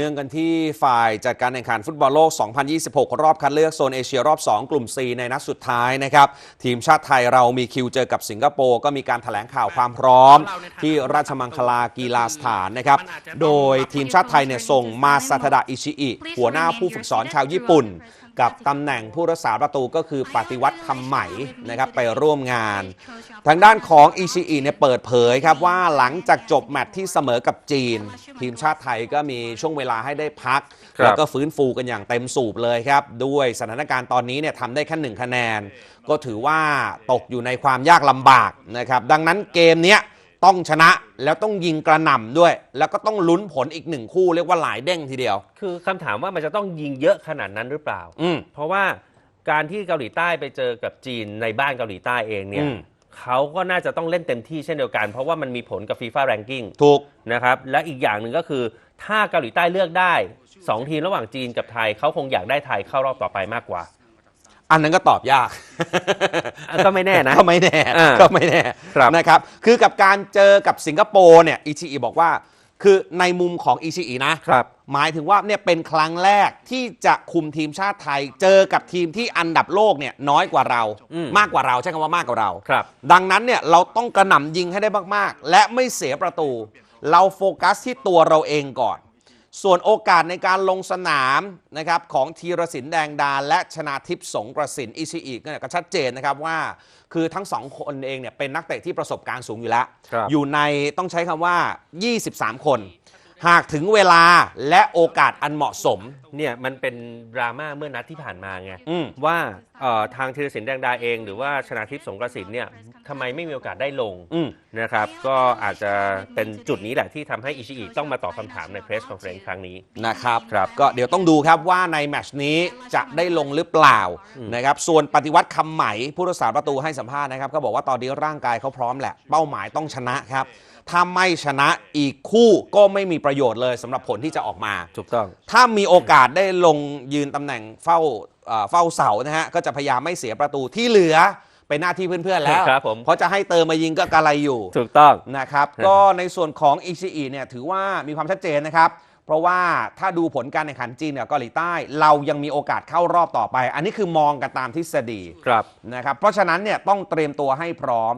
เนื่องกันที่ฝ่ายจัดการแข่งขันฟุตบอลโลก 2026 รอบคัดเลือกโซนเอเชียรอบ 2 กลุ่ม C ในนัดสุดท้ายนะครับ ทีมชาติไทยเรามีคิวเจอกับสิงคโปร์ ก็มีการถแถลงข่าวความพร้อม ที่ราชมังคลากีฬาสถานนะครับ โดยทีมชาติไทยเนี่ยส่งมาซาทดะอิชิอิ หัวหน้าผู้ฝึกสอนชาวญี่ปุ่นกับตำแหน่งผู้รักษาประตูก็คือปฏิวัติคำไหมนะครับไปร่วมงาน ทางด้านของอิชิอิเนี่ยเปิดเผยครับว่าหลังจากจบแมตช์ที่เสมอกับจีน ทีมชาติไทยก็มีช่วงเวลาให้ได้พักครับแล้วก็ฟื้นฟูกันอย่างเต็มสูบเลยครับ ด้วยสถานการณ์ตอนนี้เนี่ยทำได้แค่หนึ่งคะแนน ก็ถือว่าตกอยู่ในความยากลำบากนะครับดังนั้นเกมเนี้ย ต้องชนะแล้วต้องยิงกระหน่ำด้วย แล้วก็ต้องลุ้นผลอีกหนึ่งคู่เรียกว่าหลายเด้งทีเดียว คือคำถามว่ามันจะต้องยิงเยอะขนาดนั้นหรือเปล่า อืม เพราะว่าการที่เกาหลีใต้ไปเจอกับจีนในบ้านเกาหลีใต้เองเนี่อืยมเขาก็น่าจะต้องเล่นเต็มที่เช่นเดียวกัน เพราะว่ามันมีผลกับฟีฟ่าแรงกิ้งถูก นะครับ และอีกอย่างหนึ่งก็คือถ้าเกาหลีใต้เลือกได้ 2 ทีมระหว่างจีนกับไทยเขาคงอยากได้ไทยเข้ารอบต่อไปมากกว่า อันนั้นก็ตอบยากอะก็ไม่แน่นะ ก็ไม่แน่อ่าก็ไม่แน่ครับ นะครับ คือกับการเจอกับสิงคโปร์เนี่ยอิชิอิบอกว่า คือในมุมของอิชิอินะ ครับ หมายถึงว่าเนี่ยเป็นครั้งแรกที่จะคุมทีมชาติไทย เจอกับทีมที่อันดับโลกเนี่ยน้อยกว่าเรา อืมมากกว่าเราใช้คำว่ามากกว่าเรา ครับ ดังนั้นเนี่ยเราต้องกระหน่ำยิงให้ได้มากๆ และไม่เสียประตู เราโฟกัสที่ตัวเราเองก่อน ส่วนโอกาสในการลงสนามนะครับของธีรศิลป์แดงดา และชนาทิพย์สงกระสินอิชิอิเนี่ยก็ชัดเจนนะครับว่า คือทั้งสองคนเองเนี่ยเป็นนักเตะที่ประสบการณ์สูงอยู่แล้วครับอยู่ในต้องใช้คำว่า 23 คน หากถึงเวลาและโอกาสอันเหมาะสม เนี่ยมันเป็นดราม่าเมื่อนัดที่ผ่านมาไงอืม ว่าเอ่อทางธีรศิลป์แดงดาเอง หรือว่าชนาทิพย์สงกระสินเนี่ยทำไมไม่มีโอกาสได้ลงอืม นะครับ ก็อาจจะเป็นจุดนี้แหละที่ทำให้อิชิอิต้องมาตอบคำถามในเพรสคอนเฟรนซ์ครั้งนี้ นะครับ ครับก็เดี๋ยวต้องดูครับว่าในแมตช์นี้จะได้ลงหรือเปล่านะครับ ส่วนปฏิวัติคำไหมผู้รักษาประตูให้สัมภาษณ์นะครับก็บอกว่าตอนนี้ร่างกายเขาพร้อมแหละ เป้าหมายต้องชนะครับ ถ้าไม่ชนะอีกคู่ก็ไม่มีประโยชน์เลยสำหรับผลที่จะออกมา ถูกต้อง ถ้ามีโอกาสได้ลงยืนตำแหน่งเฝ้าเอ่อเฝ้าเสานะฮะ ก็จะพยายามไม่เสียประตูที่เหลือเป็นหน้าที่เพื่อนๆแล้วครับผม เพราะจะให้เติมมายิงก็กะไรอยู่ ถูกต้อง นะครับก็ในส่วนของอิชิอิเนี่ยถือว่ามีความชัดเจนนะครับ เพราะว่าถ้าดูผลการแข่งขันจีนกับเกาหลีใต้ เรายังมีโอกาสเข้ารอบต่อไป อันนี้คือมองกันตามทฤษฎีครับ นะครับ เพราะฉะนั้นเนี่ยต้องเตรียมตัวให้พร้อม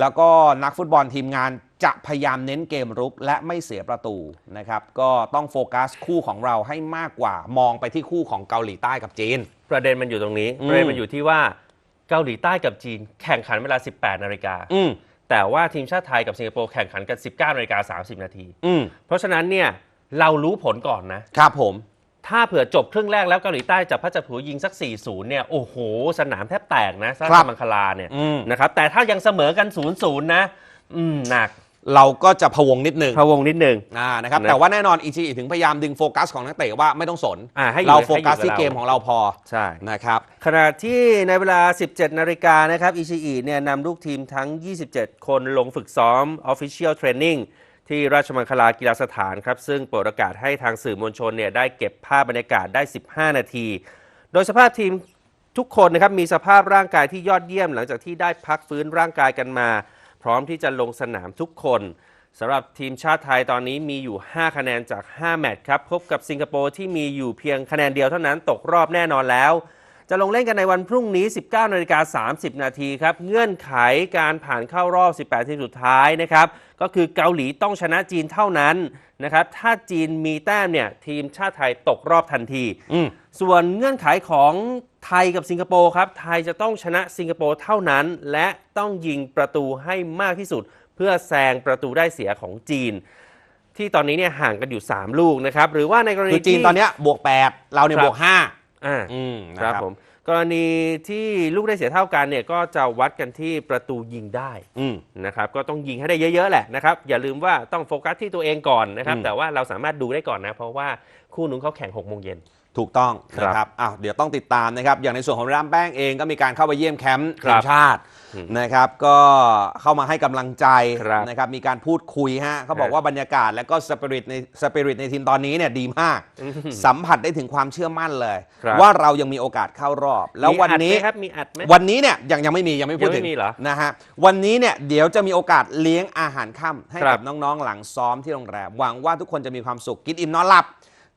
แล้วก็นักฟุตบอลทีมงาน จะพยายามเน้นเกมรุกและไม่เสียประตูนะครับก็ต้องโฟกัสคู่ของเราให้มากกว่ามองไปที่คู่ของเกาหลีใต้กับจีน ประเด็นมันอยู่ตรงนี้ อืม ประเด็นมันอยู่ที่ว่าเกาหลีใต้กับจีนแข่งขันเวลา 18 นาฬิกา อืมแต่ว่าทีมชาติไทยกับสิงคโปร์แข่งขันกัน 19 นาฬิกา 30 นาที อืมเพราะฉะนั้นเนี่ยเรารู้ผลก่อนนะ ครับผม ถ้าเผื่อจบครึ่งแรกแล้วเกาหลีใต้จับพระจับผลูยิงสัก 4-0 เนี่ย โอ้โห สนามแทบแตกนะราครัชบมังคลาเนี่ยอืมนะครับ แต่ถ้ายังเสมอกัน 0-0 นะ อืม หนัก เราก็จะพะวงนิดนึงพะวงนิดนึงอ่านะครับนะแต่ว่าแน่นอนอิชิอิถึงพยายามดึงโฟกัสของนักเตะว่าไม่ต้องสนอ่าให้อยู่เราให้อยู่โฟกัสกับที่เราเกมของเราพอใช่นะครับขณะที่ในเวลา 17 นาฬิกานะครับอิชิอิเนี่ยนำลูกทีมทั้ง 27 คนลงฝึกซ้อม Official Training ที่ราชมังคลากีฬาสถานครับ ซึ่งเปิดโอกาสให้ทางสื่อมวลชนเนี่ยได้เก็บภาพบรรยากาศได้ 15 นาที โดยสภาพทีมทุกคนนะครับมีสภาพร่างกายที่ยอดเยี่ยมหลังจากที่ได้พักฟื้นร่างกายกันมา พร้อมที่จะลงสนามทุกคนสำหรับทีมชาติไทยตอนนี้มีอยู่ 5 คะแนนจาก 5 แมตช์ครับ พบกับสิงคโปร์ที่มีอยู่เพียงคะแนนเดียวเท่านั้นตกรอบแน่นอนแล้ว จะลงเล่นกันในวันพรุ่งนี้ 19นาฬิกา30 นาทีครับ เงื่อนไขการผ่านเข้ารอบ 18 ทีมสุดท้ายนะครับ ก็คือเกาหลีต้องชนะจีนเท่านั้นนะครับ ถ้าจีนมีแต้มเนี่ย ทีมชาติไทยตกรอบทันทีอืมส่วนเงื่อนไขของไทยกับสิงคโปร์ครับ ไทยจะต้องชนะสิงคโปร์เท่านั้น และต้องยิงประตูให้มากที่สุด เพื่อแซงประตูได้เสียของจีน ที่ตอนนี้เนี่ยห่างกันอยู่ 3 ลูกนะครับ หรือว่าในกรณีคือจีนที่ตอนเนี้ยบวก 8 เราเนี่ยครับบวก 5 อ่าอืมครับนะผมกรณีที่ลูกได้เสียเท่ากันเนี่ยก็จะวัดกันที่ประตูยิงได้อืมนะครับก็ต้องยิงให้ได้เยอะ ๆ แหละนะครับอย่าลืมว่าต้องโฟกัสที่ตัวเองก่อนนะครับอืมแต่ว่าเราสามารถดูได้ก่อนนะ เพราะว่าคู่นู้นเขาแข่ง6โมงเย็น ถูกต้องครับนะครับอ้าวเดี๋ยวต้องติดตามนะครับ อย่างในส่วนของร่ามแป้งเองก็มีการเข้าไปเยี่ยมแคมป์ครัทีบมชาติอืมนะครับ ก็เข้ามาให้กำลังใจครับนะครับ มีการพูดคุยฮะเขาบอกฮะว่าบรรยากาศและก็สปิริตในสปิริตในทีมตอนนี้เนี่ยดีมากอืมสัมผัสได้ถึงความเชื่อมั่นเลยครับว่าเรายังมีโอกาสเข้ารอบ แล้ววันนี้มีอัดไหมครับมีอัดไหมวันนี้เนี่ยยังยังไม่มียังไม่พูดยังไม่ถึงมีเหรอนะฮะวันนี้เนี่ยเดี๋ยวจะมีโอกาสเลี้ยงอาหารค่ำให้ครักับบน้องๆหลังซ้อมที่โรงแรมหวังว่าทุกคนจะมีความสุขกินอิ่มนอนหลับ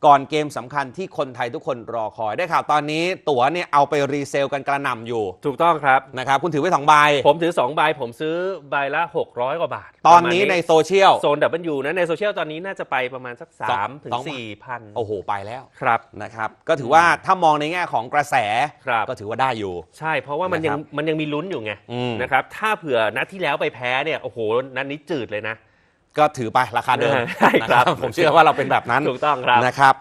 ก่อนเกมสำคัญที่คนไทยทุกคนรอคอยได้ข่าวตอนนี้ ตั๋วเนี่ยเอาไปรีเซลกันกระหน่ำอยู่ถูกต้องครับ นะครับคุณถือไว้สองใบผมถือ2ใบผมซื้อใบละ 600 กว่าบาทตอนนี้ประมาณในโซเชียล โซนดับเบิลยูนะในโซเชียลตอนนี้น่าจะไปประมาณสักสอง3ถึงสอง4พันโอ้โหไปแล้วครับ นะครับ ก็ถือว่าถ้ามองในแง่ของกระแสครับ ก็ถือว่าได้อยู่ ใช่เพราะว่ามันยังนะครับมันยังมีลุ้นอยู่ไงอืม นะครับถ้าเผื่อนัดที่แล้วไปแพ้เนี่ยโอ้โหนัดนี้จืดเลยนะ ก็ถือไปราคาเดิมใช่ครับ นะผมเชื่อว่าเราเป็นแบบนั้นถูกต้องครับ นะครับ